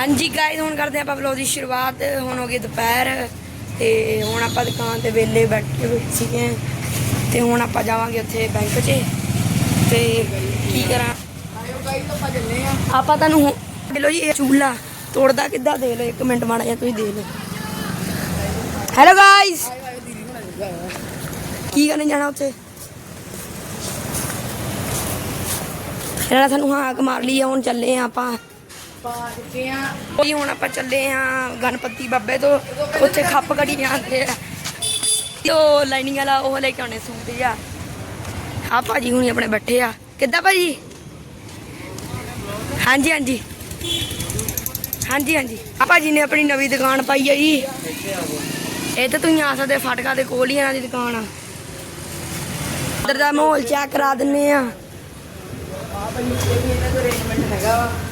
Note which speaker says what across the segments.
Speaker 1: ਹਾਂਜੀ ਗਾਇਸ ਹੁਣ ਕਰਦੇ ਆਪਾਂ ਵਲੋਗ ਦੀ ਸ਼ੁਰੂਆਤ, ਹੁਣ ਹੋ ਗਈ ਦੁਪਹਿਰ, ਤੇ ਹੁਣ ਆਪਾਂ ਦੁਕਾਨ ਤੇ ਵੇਲੇ ਬੈਠੇ ਹੋਏ ਸੀਗੇ। ਤੇ ਹੁਣ ਆਪਾਂ ਜਾਵਾਂਗੇ ਉੱਥੇ ਬੈਂਕ 'ਚ। ਤੇ ਕੀ ਕਰਾਂ?
Speaker 2: ਆਪਾਂ
Speaker 1: ਤੁਹਾਨੂੰ ਹੁਣ- ਦੇ ਲਓ ਜੀ, ਇਹ ਚੂਲਾ ਤੋੜਦਾ ਕਿੱਦਾਂ? ਦੇ ਲਓ, ਇੱਕ ਮਿੰਟ ਮਾੜਾ ਜਿਹਾ ਤੁਸੀਂ ਦੇ ਲਓ। ਹੈਲੋ ਗਾਇਸ ਕੀ ਕਰਨ ਜਾਣਾ ਉੱਥੇ? ਇਹਨਾਂ ਨੇ ਸਾਨੂੰ ਹਾਕ ਮਾਰ ਲਈ ਆ, ਹੁਣ ਚੱਲੇ ਆ ਆਪਾਂ।
Speaker 2: ਪਾ ਚੁੱਕੇ ਆ।
Speaker 1: ਜੀ ਹੁਣ ਆਪਾਂ ਚੱਲੇ ਆ ਗਣਪਤੀ ਬਾਬੇ ਤੋਂ। ਉੱਥੇ ਖੱਪ ਕੜੀ ਜਾਂਦੇ ਆ। ਤੇ ਉਹ ਲਾਈਨਿੰਗ ਵਾਲਾ ਉਹ ਲੈ ਕੇ ਆਉਣੇ ਸੂਟ ਜਿਹਾ ਆ। ਭਾਜੀ ਹੁਣੀ ਆਪਣੇ ਬੈਠੇ ਆ। ਕਿੱਦਾਂ ਭਾਜੀ? ਹਾਂਜੀ ਹਾਂਜੀ। ਹਾਂਜੀ ਹਾਂਜੀ। ਆ ਭਾਜੀ ਨੇ ਆਪਣੀ ਨਵੀਂ ਦੁਕਾਨ ਪਾਈ ਆ ਜੀ। ਇਹ ਤਾਂ ਤੁਸੀਂ ਆ ਸਕਦੇ ਫਟਕਾ ਦੇ ਕੋਲ ਹੀ ਇਹਨਾਂ ਦੀ ਦੁਕਾਨ। ਆ ਇੱਧਰ ਦਾ ਮਾਹੌਲ ਚੈੱਕ ਕਰਾ ਦਿੰਨੇ ਆ।
Speaker 2: ਇਹ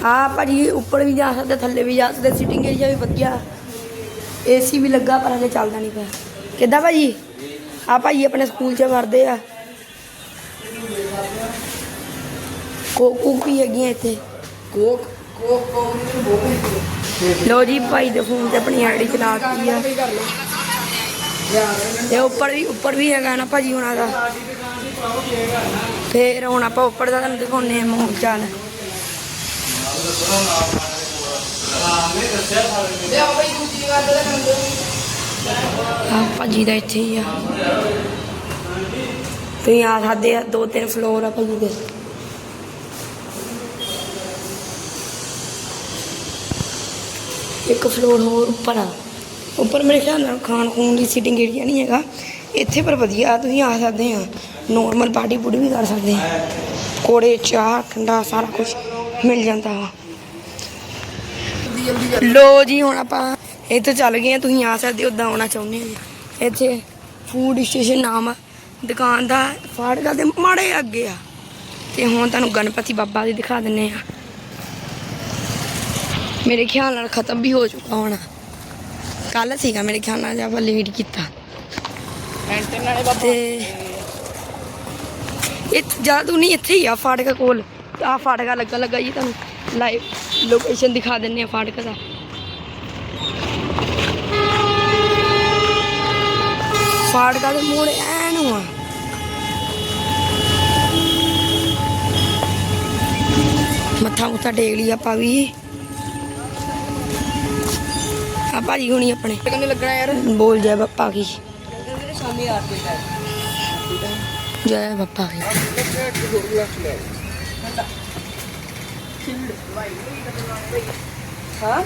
Speaker 1: ਆ ਭਾਜੀ ਉੱਪਰ ਵੀ ਜਾ ਸਕਦੇ ਥੱਲੇ ਵੀ ਜਾ ਸਕਦੇ ਸਿਟਿੰਗ ਏਰੀਆ ਵੀ ਵਧੀਆ। ਏਸੀ ਵੀ ਲੱਗਾ ਪਰ ਹਲੇ ਚੱਲਦਾ ਨਹੀਂ ਪਿਆ। ਕਿੱਦਾਂ ਭਾਜੀ? ਆ ਭਾਜੀ ਆਪਣੇ ਸਕੂਲ 'ਚ ਵਰਦੇ ਆ। ਕੋਕ ਕੂਕ ਵੀ ਹੈਗੀਆਂ ਇੱਥੇ।
Speaker 2: ਕੋਕ ਕੋਕ ਕੋਕ ਨੂੰ ਬਹੁਤ
Speaker 1: ਲੋ ਜੀ ਭਾਈ ਦੇ ਫੋਨ ਤੇ ਆਪਣੀ ਆਈਡੀ ਚਲਾ ਦਿੱਤੀ ਆ। ਤੇ ਉੱਪਰ ਵੀ ਉੱਪਰ ਵੀ ਹੈਗਾ ਨਾ ਭਾਜੀ ਹੁਣਾਂ ਦਾ। ਫੇਰ ਹੁਣ ਆਪਾਂ ਉੱਪਰ ਦਾ ਤੁਹਾਨੂੰ ਦਿਖਾਉਨੇ ਆ ਮਾਹੌਲ ਚਾਲ।
Speaker 2: ਲਿਆਓ ਦਾ
Speaker 1: ਆ ਭਾਜੀ ਦਾ ਇੱਥੇ ਹੀ ਆ। ਤੁਸੀਂ ਆ ਸਕਦੇ ਆ ਦੋ ਤਿੰਨ ਫਲੋਰ ਆ ਭਾਜੀ ਦੇ। ਇੱਕ ਫਲੋਰ ਹੋਰ ਉੱਪਰ ਆ। ਉੱਪਰ ਮੇਰੇ ਖਿਆਲ ਨਾਲ ਖਾਣ ਖੂਨ ਦੀ ਸੀਟਿੰਗ ਏਰੀਆ ਨਹੀਂ ਹੈਗਾ। ਇੱਥੇ ਪਰ ਵਧੀਆ, ਤੁਸੀਂ ਆ ਸਕਦੇ ਆ। ਨੋਰਮਲ ਪਾਰਟੀ ਪੂਰੀ ਵੀ ਕਰ ਸਕਦੇ ਆ। ਕੋੜੇ, ਚਾਹ, ਠੰਡਾ, ਸਾਰਾ ਕੁਝ ਮਿਲ ਜਾਂਦਾ ਵਾ। ਲੋ ਜੀ, ਹੁਣ ਆਪਾਂ ਇੱਥੇ ਚੱਲ ਗਏ ਆ। ਤੁਸੀਂ ਆ ਸਕਦੇ ਉਦਾਂ ਆਉਣਾ ਚਾਹੁੰਦੇ ਹੋ। ਇੱਥੇ ਫੂਡ ਸਟੇਸ਼ਨ ਨਾਮ ਆ। ਦੁਕਾਨ ਦਾ ਫਾੜਕਾ ਦੇ ਮਾੜੇ ਅੱਗੇ ਆ। ਤੇ ਹੁਣ ਤੁਹਾਨੂੰ ਗਣਪਤੀ ਬਾਬਾ ਦੀ ਦਿਖਾ ਦਿੰਨੇ ਆ। ਮੇਰੇ ਖਿਆਲ ਨਾਲ ਖਤਮ ਵੀ ਹੋ ਚੁੱਕਾ ਹੋਣਾ। ਕੱਲ ਸੀਗਾ ਮੇਰੇ ਖਿਆਲ ਨਾਲ, ਜੇ ਆਪਾਂ ਲੇਟ ਕੀਤਾ।
Speaker 2: ਵਾਲੇ ਬਾਬਾ
Speaker 1: ਤੇ ਇਹ ਨਹੀਂ ਇੱਥੇ ਹੀ ਆ ਫਾਟਕਾ ਕੋਲ ਆ ਫਾਟਕਾ ਲੱਗਾ ਲੱਗਾ ਜੀ ਤੁਹਾਨੂੰ ਲਾਈਵ ਲੋਕੇਸ਼ਨ ਦਿਖਾ ਦਿੰਨੇ ਆ ਫਾਟਕਾ ਦਾ। ਫਾਟਕਾ ਦੇ ਮੋੜ ਐਨ ਨੂੰ ਆ ਮੱਥਾ ਮੁੱਥਾ ਟੇਕ ਲਈ ਆਪਾਂ ਵੀ। ਆ ਭਾਜੀ ਹੁਣੀ ਆਪਣੇ।
Speaker 2: ਕਿੰਨੇ ਲੱਗਣਾ ਯਾਰ?
Speaker 1: ਬੋਲ ਜੈ ਬੱਪਾ ਕੀ।
Speaker 2: ਸ਼ਾਮੀ ਆ ਕੇ
Speaker 1: ਜੈ ਬੱਪਾ ਕੀ
Speaker 2: ਹਾਂ?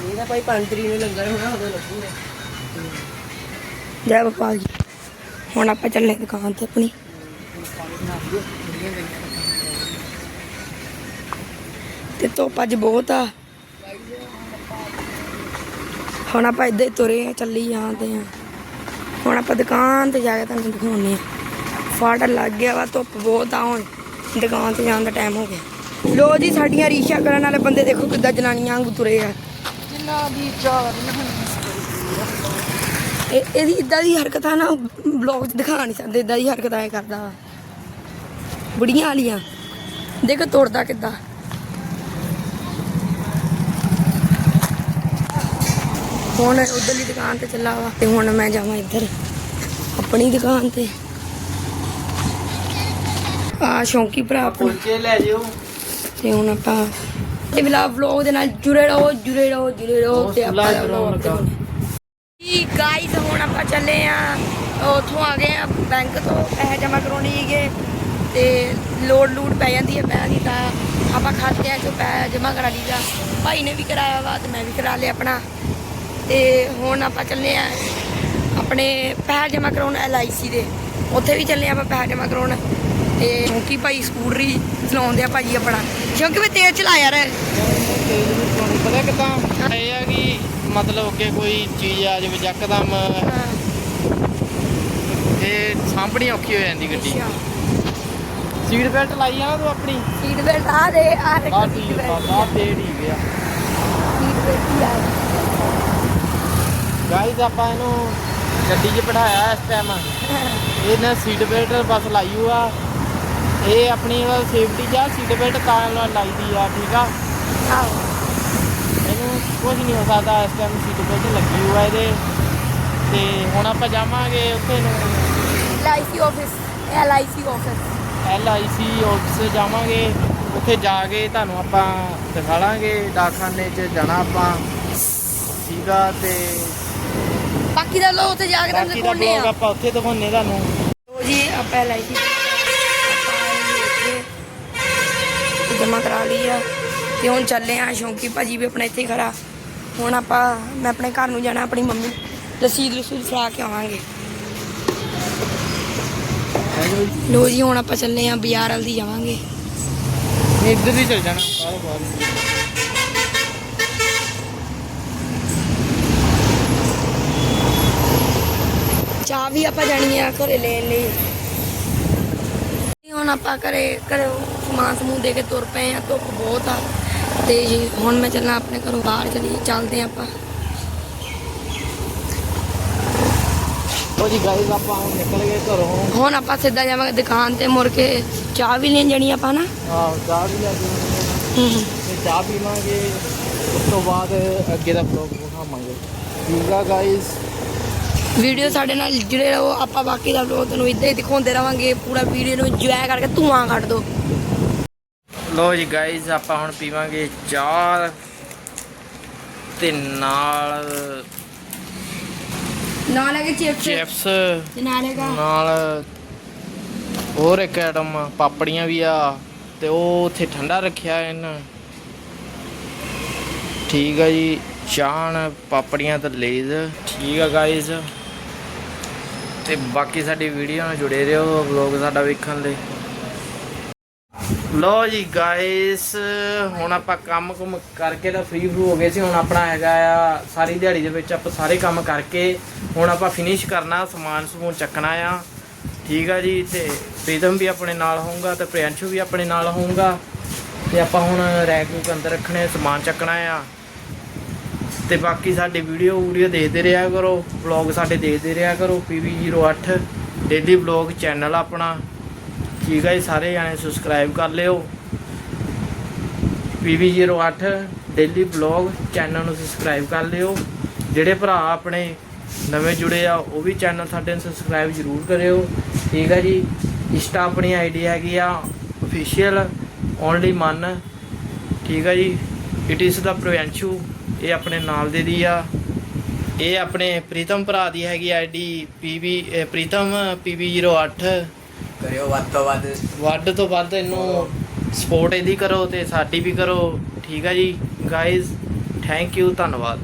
Speaker 2: ਇਹ ਤਾਂ ਭਾਈ ਪੰਤਰੀ ਨੂੰ ਲੰਗਰ ਹੋਣਾ ਉਦੋਂ ਲੱਗੂਗਾ।
Speaker 1: ਜੈ ਬੱਪਾ ਜੀ। ਹੁਣ ਆਪਾਂ ਚੱਲੇ ਦੁਕਾਨ ਤੇ ਆਪਣੀ। ਤੇ ਧੁੱਪ ਅੱਜ ਬਹੁਤ ਆ। ਹੁਣ ਆਪਾਂ ਇੱਧਰ ਹੀ ਤੁਰੇ ਆ ਚੱਲੀ ਜਾਂਦੇ ਆ। ਹੁਣ ਆਪਾਂ ਦੁਕਾਨ ਤੇ ਜਾ ਕੇ ਤੁਹਾਨੂੰ ਦਿਖਾਉਣੇ ਆ। ਫਾੜ ਲੱਗ ਗਿਆ ਵਾ ਧੁੱਪ ਬਹੁਤ ਆ ਹੁਣ। ਦੁਕਾਨ ਤੇ ਜਾਣ ਦਾ ਟਾਈਮ ਹੋ ਗਿਆ। ਲੋ ਜੀ ਸਾਡੀਆਂ ਰੀਸ਼ਾ ਕਰਨ ਵਾਲੇ ਬੰਦੇ ਦੇਖੋ ਕਿੱਦਾਂ ਜਨਾਨੀਆਂ ਵਾਂਗੂ ਤੁਰੇ ਆ।
Speaker 2: ਜਿੰਨਾ
Speaker 1: ਇਹਦੀ ਇਦਾਂ ਦੀ ਹਰਕਤਾਂ ਨਾ ਬਲੌਗ 'ਚ ਦਿਖਾ ਨਹੀਂ ਸਕਦੇ ਇਦਾਂ ਦੀ ਹਰਕਤਾਂ ਇਹ ਕਰਦਾ ਬੁੜੀਆਂ ਵਾਲੀਆਂ। ਦੇਖ ਤੋੜਦਾ ਕਿੱਦਾਂ। ਹੁਣ ਉਧਰਲੀ ਦੁਕਾਨ ਤੇ ਚੱਲਾ ਵਾ ਤੇ ਹੁਣ ਮੈਂ ਜਾਵਾਂ ਇੱਧਰ ਆਪਣੀ ਦੁਕਾਨ ਤੇ। ਆ ਸ਼ੌਂਕੀ ਭਰਾ ਆਪਣਾ।
Speaker 2: ਪੁੱਛੇ ਲੈ ਜਿਓ।
Speaker 1: ਤੇ ਹੁਣ ਆਪਾਂ ਇਹ ਵਲੌਗ ਵਲੌਗ ਦੇ ਨਾਲ ਜੁੜੇ ਰਹੋ ਜੁੜੇ ਰਹੋ ਜੁੜੇ ਰਹੋ ਤੇ ਆਪਾਂ। ਜੀ ਗਾਈਸ ਹੁਣ ਆਪਾਂ ਚੱਲੇ ਆ। ਉੱਥੋਂ ਆ ਗਏ ਆ ਬੈਂਕ ਤੋਂ ਪੈਸੇ ਜਮ੍ਹਾਂ ਕਰਾਉਣੇ ਸੀਗੇ ਤੇ ਲੋਡ ਲੂਡ ਪੈ ਜਾਂਦੀ ਹੈ ਪੈਸੇ ਦੀ ਤਾਂ ਆਪਾਂ ਖਾਤਿਆਂ 'ਚੋਂ ਪੈਸੇ ਜਮ੍ਹਾਂ ਕਰਾ ਲਈਦਾ। ਭਾਈ ਨੇ ਵੀ ਕਰਾਇਆ ਵਾ ਤੇ ਮੈਂ ਵੀ ਕਰਾ ਲਿਆ ਆਪਣਾ। ਤੇ ਹੁਣ ਆਪਾਂ ਚੱਲੇ ਆ ਆਪਣੇ ਪੈਸੇ ਜਮ੍ਹਾਂ ਕਰਾਉਣ ਐਲਆਈਸੀ ਦੇ। ਉੱਥੇ ਵੀ ਚੱਲੇ ਆਪਾਂ ਪੈਸੇ ਜਮ੍ਹਾਂ ਕਰਾਉਣ। ਤੇ ਕਿਉਂਕਿ ਭਾਈ ਸਕੂਟਰੀ ਚਲਾਉਂਦੇ ਆ ਭਾਜੀ ਆਪਣਾ। ਕਿਉਂਕਿ ਮੈਂ ਤੇਜ਼ ਚਲਾ ਯਾਰ
Speaker 3: ਪਤਾ ਕਿਦਾਂ ਇਹ ਆ ਕਿ ਮਤਲਬ ਕਿ ਕੋਈ ਚੀਜ਼ ਆ ਜਾਵੇ ਯਕਦਮ ਇਹ ਸਾਂਭਣੀ ਔਖੀ ਹੋ ਜਾਂਦੀ ਗੱਡੀ। ਸੀਟ ਬੈਲਟ ਲਾਈ ਆ ਨਾ ਤੂੰ ਆਪਣੀ?
Speaker 1: ਸੀਟ ਬੈਲਟ ਆ ਦੇ ਆ ਦੇ।
Speaker 3: ਆ ਠੀਕ ਆ ਤੇ ਠੀਕ ਆ।
Speaker 1: ਸੀਟ ਬੈਲਟ ਆ।
Speaker 3: ਗਾਈਜ਼ ਆਪਾਂ ਇਹਨੂੰ ਗੱਡੀ 'ਚ ਬਿਠਾਇਆ ਇਸ ਟਾਈਮ ਇਹਨੇ ਸੀਟ ਬੈਲਟ ਬਸ ਲਾਈ ਹੋਆ ਇਹ ਆਪਣੀ ਸੇਫਟੀ ਜਾਂ ਸੀਟ ਬੈਲਟ ਤਾਂ ਲਾਈ ਦੀ ਆ ਠੀਕ ਆ? ਇਹਨੂੰ ਕੁਝ ਨਹੀਂ ਹੋ ਸਕਦਾ ਇਸ ਟਾਈਮ ਸੀਟ ਬੈਲਟ ਲੱਗੀ ਹੋਇਆ ਇਹਦੇ। ਤੇ ਹੁਣ ਆਪਾਂ ਜਾਵਾਂਗੇ ਉੱਥੇ ਨੂੰ।
Speaker 1: LIC office LIC office
Speaker 3: L I C office ਜਾਵਾਂਗੇ। ਉੱਥੇ ਜਾ ਕੇ ਤੁਹਾਨੂੰ ਆਪਾਂ ਦਿਖਾਵਾਂਗੇ ਡਾਕਖਾਨੇ 'ਚ ਜਾਣਾ ਆਪਾਂ। ਸੀਗਾ ਤੇ
Speaker 1: ਬਾਕੀ ਦਾ ਲੋ ਉੱਥੇ ਜਾ ਕੇ ਤੁਹਾਨੂੰ
Speaker 3: ਬਾਕੀ ਦਾ
Speaker 1: ਦਿਖਾਉਣੇ
Speaker 3: ਬਲੌਗ
Speaker 1: ਆ।
Speaker 3: ਆਪਾਂ ਉੱਥੇ ਦਿਖਾਉਂਦੇ ਤੁਹਾਨੂੰ।
Speaker 1: ਲੋ ਜੀ ਆਪਾਂ ਐਲਆਈਸੀ ਜਮਾ ਕਰਾ ਲਈ ਆ। ਤੇ ਹੁਣ ਚੱਲੇ ਆ ਸ਼ੌਂਕੀ ਭਾਜੀ ਵੀ ਆਪਣਾ ਇੱਥੇ ਹੀ ਖੜਾ। ਹੁਣ ਆਪਾਂ ਮੈਂ ਆਪਣੇ ਘਰ ਨੂੰ ਜਾਣਾ ਆਪਣੀ ਮੰਮੀ। ਰਸੀਦ ਰਸੂਦ ਫੜਾ ਕੇ ਆਵਾਂਗੇ। ਲੋ ਜੀ ਹੁਣ ਆਪਾਂ ਚੱਲੇ ਆ ਬਾਜ਼ਾਰ ਵੱਲ ਦੀ ਜਾਵਾਂਗੇ।
Speaker 3: ਇੱਧਰ ਹੀ ਚੱਲ ਜਾਣਾ ਬਾਹਰ ਬਾਹਰ।
Speaker 1: ਚਾਹ ਵੀ ਆਪਾਂ ਜਾਣੀ ਆ ਘਰੇ ਲੈਣ ਲਈ। ਹੁਣ ਆਪਾਂ ਘਰੇ ਘਰੇ ਸਮਾਨ ਸਮੂਨ ਦੇ ਕੇ ਤੁਰ ਪਏ ਆ ਧੁੱਪ ਬਹੁਤ ਆ। ਤੇ ਜੀ ਹੁਣ ਮੈਂ ਚੱਲਣਾ ਆਪਣੇ ਘਰੋਂ ਬਾਹਰ ਚਲੀ ਚੱਲਦੇ ਆ ਆਪਾਂ।
Speaker 3: ਉਹ ਜੀ ਗਾਇਸ ਆਪਾਂ ਹੁਣ ਨਿਕਲ ਗਏ ਘਰੋਂ।
Speaker 1: ਹੁਣ ਆਪਾਂ ਸਿੱਧਾ ਜਾਵਾਂਗੇ ਦੁਕਾਨ ਤੇ ਮੁੜ ਕੇ ਚਾਹ ਵੀ ਲੈਣ ਜਾਣੀ ਆਪਾਂ ਨਾ।
Speaker 3: ਆਹ ਚਾਹ ਵੀ ਲੈ
Speaker 1: ਹੂੰ ਹੂੰ।
Speaker 3: ਤੇ ਚਾਹ ਪੀਵਾਂਗੇ। ਉਸ ਤੋਂ ਬਾਅਦ ਅੱਗੇ ਦਾ ਬਲੌਗ ਵਿਖਾਵਾਂਗੇ ਠੀਕ ਆ ਗਾਇਸ
Speaker 1: ਵੀਡੀਓ ਸਾਡੇ ਨਾਲ ਜੁੜੇ ਰਹੋ ਆਪਾਂ ਬਾਕੀ ਦਾ ਵਲੋਗ ਤੁਹਾਨੂੰ ਇਦਾਂ ਹੀ ਦਿਖਾਉਂਦੇ ਰਵਾਂਗੇ ਪੂਰਾ ਵੀਡੀਓ ਨੂੰ ਇੰਜੋਏ ਕਰਕੇ ਧੂਆਂ ਕੱਢ ਦੋ
Speaker 3: ਲੋ ਜੀ ਗਾਇਸ ਆਪਾਂ ਹੁਣ ਪੀਵਾਂਗੇ ਚਾਹ ਤੇ ਨਾਲ
Speaker 1: ਨਾਲ ਕੇ ਚਿਪਸ
Speaker 3: ਚਿਪਸ
Speaker 1: ਤੇ ਨਾਲ ਹੈਗਾ
Speaker 3: ਨਾਲ ਹੋਰ ਇੱਕ ਆਈਟਮ ਪਾਪੜੀਆਂ ਵੀ ਆ ਤੇ ਉਹ ਉੱਥੇ ਠੰਡਾ ਰੱਖਿਆ ਇਹਨਾਂ। ਠੀਕ ਆ ਜੀ ਚਾਹਣ ਪਾਪੜੀਆਂ ਤੇ ਲੇਜ਼। ਠੀਕ ਆ ਗਾਇਸ ਤੇ ਬਾਕੀ ਸਾਡੀ ਵੀਡੀਓ ਨਾਲ ਜੁੜੇ ਰਹੋ ਵਲੌਗ ਸਾਡਾ ਵੇਖਣ ਲਈ। ਲੋ ਜੀ ਗਾਇਸ ਹੁਣ ਆਪਾਂ ਕੰਮ ਕੁਮ ਕਰਕੇ ਤਾਂ ਫ੍ਰੀ ਫਰੂ ਹੋ ਗਏ ਸੀ, ਹੁਣ ਆਪਣਾ ਹੈਗਾ ਆ, ਸਾਰੀ ਦਿਹਾੜੀ ਦੇ ਵਿੱਚ ਆਪਾਂ ਸਾਰੇ ਕੰਮ ਕਰਕੇ ਹੁਣ ਆਪਾਂ ਫਿਨਿਸ਼ ਕਰਨਾ, ਸਮਾਨ ਸਮੂਨ ਚੱਕਣਾ ਆ। ਠੀਕ ਆ ਜੀ, ਤੇ ਪ੍ਰੀਤਮ ਵੀ ਆਪਣੇ ਨਾਲ ਹੋਊਗਾ ਤੇ ਪ੍ਰਿਅੰਸ਼ੂ ਵੀ ਆਪਣੇ ਨਾਲ ਹੋਊਗਾ। ਤੇ ਆਪਾਂ ਹੁਣ ਰੈਕ ਨੂੰ ਅੰਦਰ ਰੱਖਣੇ, ਸਮਾਨ ਚੱਕਣਾ ਆ। ਤੇ ਬਾਕੀ ਸਾਡੇ ਵੀਡੀਓ ਵੀਡੀਓ ਦੇਖਦੇ ਰਿਹਾ ਕਰੋ ਵਲੌਗ ਸਾਡੇ ਦੇਖਦੇ ਰਿਹਾ ਕਰੋ PV08 ਡੇਲੀ ਵਲੌਗ ਚੈਨਲ ਆਪਣਾ। ਠੀਕ ਹੈ ਜੀ, ਸਾਰੇ ਜਾਣੇ ਸਬਸਕ੍ਰਾਈਬ ਕਰ ਲਿਓ। PV08 ਡੇਲੀ ਵਲੌਗ ਚੈਨਲ ਨੂੰ ਸਬਸਕ੍ਰਾਈਬ ਕਰ ਲਿਓ। ਜਿਹੜੇ ਭਰਾ ਆਪਣੇ ਨਵੇਂ ਜੁੜੇ ਆ, ਉਹ ਵੀ ਚੈਨਲ ਸਾਡੇ ਨੂੰ ਸਬਸਕ੍ਰਾਈਬ ਜ਼ਰੂਰ ਕਰਿਓ। ਠੀਕ ਹੈ ਜੀ, ਇੰਸਟਾ ਆਪਣੀ ਆਈਡੀ ਹੈਗੀ ਆ ਅਫੀਸ਼ੀਅਲ ਓਨਲੀ ਮਨ। ਠੀਕ ਹੈ ਜੀ ਇਟ ਇਜ਼ ਦਾ ਪ੍ਰਵੈਂਸ਼ੂ ਇਹ ਆਪਣੇ ਨਾਲ ਦੇ ਦੀ ਆ। ਇਹ ਆਪਣੇ ਪ੍ਰੀਤਮ ਭਰਾ ਦੀ ਹੈਗੀ ਆਈਡੀ ਪੀਵੀ ਪ੍ਰੀਤਮ PV08
Speaker 2: ਕਰਿਓ ਵੱਧ ਤੋਂ ਵੱਧ।
Speaker 3: ਵੱਧ ਤੋਂ ਵੱਧ ਇਹਨੂੰ ਸਪੋਰਟ ਇਹਦੀ ਕਰੋ ਤੇ ਸਾਡੀ ਵੀ ਕਰੋ। ਠੀਕ ਆ ਜੀ। ਗਾਇਜ਼ ਥੈਂਕ ਯੂ ਧੰਨਵਾਦ।